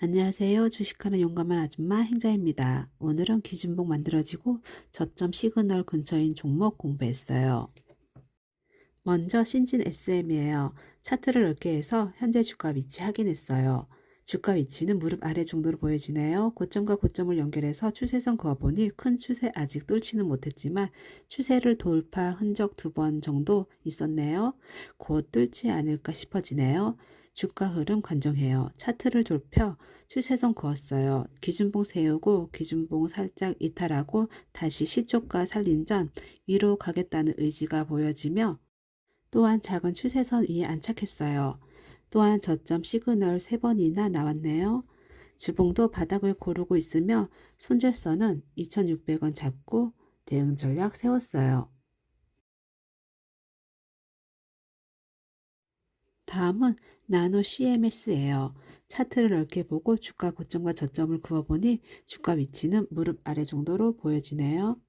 안녕하세요. 주식하는 용감한 아줌마 행자입니다. 오늘은 기준봉 만들어지고 저점 시그널 근처인 종목 공부했어요. 먼저 신진 SM이에요. 차트를 넓게 해서 현재 주가 위치 확인했어요. 주가 위치는 무릎 아래 정도로 보여지네요. 고점과 고점을 연결해서 추세선 그어보니 큰 추세 아직 뚫지는 못했지만 추세를 돌파 흔적 두 번 정도 있었네요. 곧 뚫지 않을까 싶어지네요. 주가 흐름 관정해요. 차트를 돌펴 추세선 그었어요. 기준봉 세우고 기준봉 살짝 이탈하고 다시 시초가 살린 전 위로 가겠다는 의지가 보여지며 또한 작은 추세선 위에 안착했어요. 또한 저점 시그널 세 번이나 나왔네요. 주봉도 바닥을 고르고 있으며 손절선은 2,600원 잡고 대응 전략 세웠어요. 다음은 나노 CMS예요. 차트를 넓게 보고 주가 고점과 저점을 그어보니 주가 위치는 무릎 아래 정도로 보여지네요.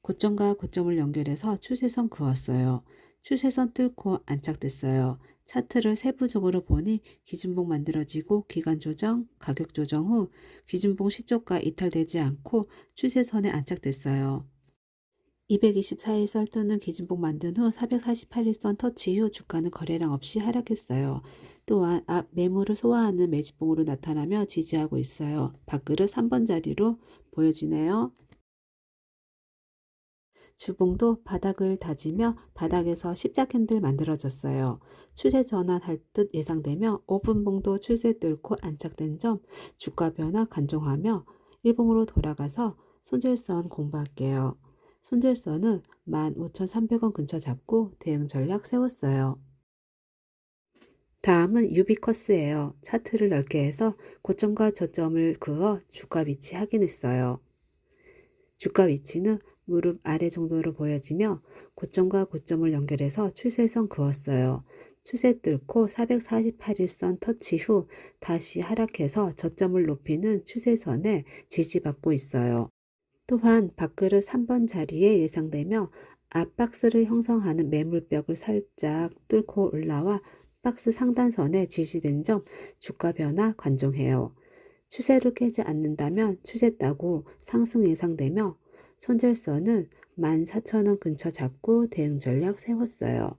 고점과 고점을 연결해서 추세선 그었어요. 추세선 뚫고 안착됐어요. 차트를 세부적으로 보니 기준봉 만들어지고 기간 조정, 가격 조정 후 기준봉 시초가 이탈되지 않고 추세선에 안착됐어요. 224일선 또는 기준봉 만든 후 448일 선 터치 후 주가는 거래량 없이 하락했어요. 또한 앞 매물을 소화하는 매집봉으로 나타나며 지지하고 있어요. 밥그릇 3번 자리로 보여지네요. 주봉도 바닥을 다지며 바닥에서 십자 캔들 만들어졌어요. 추세 전환할 듯 예상되며 5분봉도 추세 뚫고 안착된 점 주가 변화 간종하며 일봉으로 돌아가서 손절선 공부할게요. 손절선은 15,300원 근처 잡고 대응 전략 세웠어요. 다음은 유비커스예요. 차트를 넓게 해서 고점과 저점을 그어 주가 위치 확인했어요. 주가 위치는 무릎 아래 정도로 보여지며 고점과 고점을 연결해서 추세선 그었어요. 추세 뚫고 448일선 터치 후 다시 하락해서 저점을 높이는 추세선에 지지받고 있어요. 또한 밥그릇 3번 자리에 예상되며 앞박스를 형성하는 매물벽을 살짝 뚫고 올라와 박스 상단선에 지지된 점 주가 변화 관종해요. 추세를 깨지 않는다면 추세 따고 상승 예상되며 손절선은 14,000원 근처 잡고 대응 전략 세웠어요.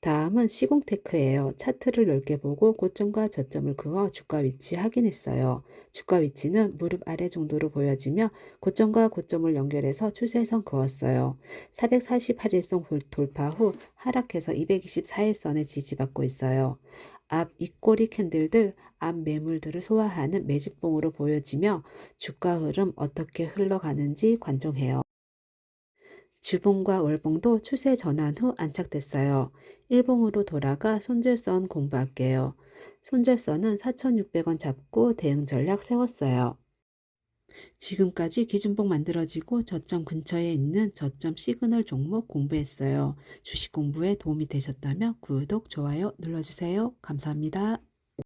다음은 시공테크예요. 차트를 넓게 보고 고점과 저점을 그어 주가 위치 확인했어요. 주가 위치는 무릎 아래 정도로 보여지며 고점과 고점을 연결해서 추세선 그었어요. 448일선 돌파 후 하락해서 224일선에 지지받고 있어요. 앞 윗꼬리 캔들들 앞 매물들을 소화하는 매집봉으로 보여지며 주가 흐름 어떻게 흘러가는지 관정해요. 주봉과 월봉도 추세 전환 후 안착됐어요. 일봉으로 돌아가 손절선 공부할게요. 손절선은 4,600원 잡고 대응 전략 세웠어요. 지금까지 기준봉 만들어지고 저점 근처에 있는 저점 시그널 종목 공부했어요. 주식 공부에 도움이 되셨다면 구독, 좋아요 눌러주세요. 감사합니다.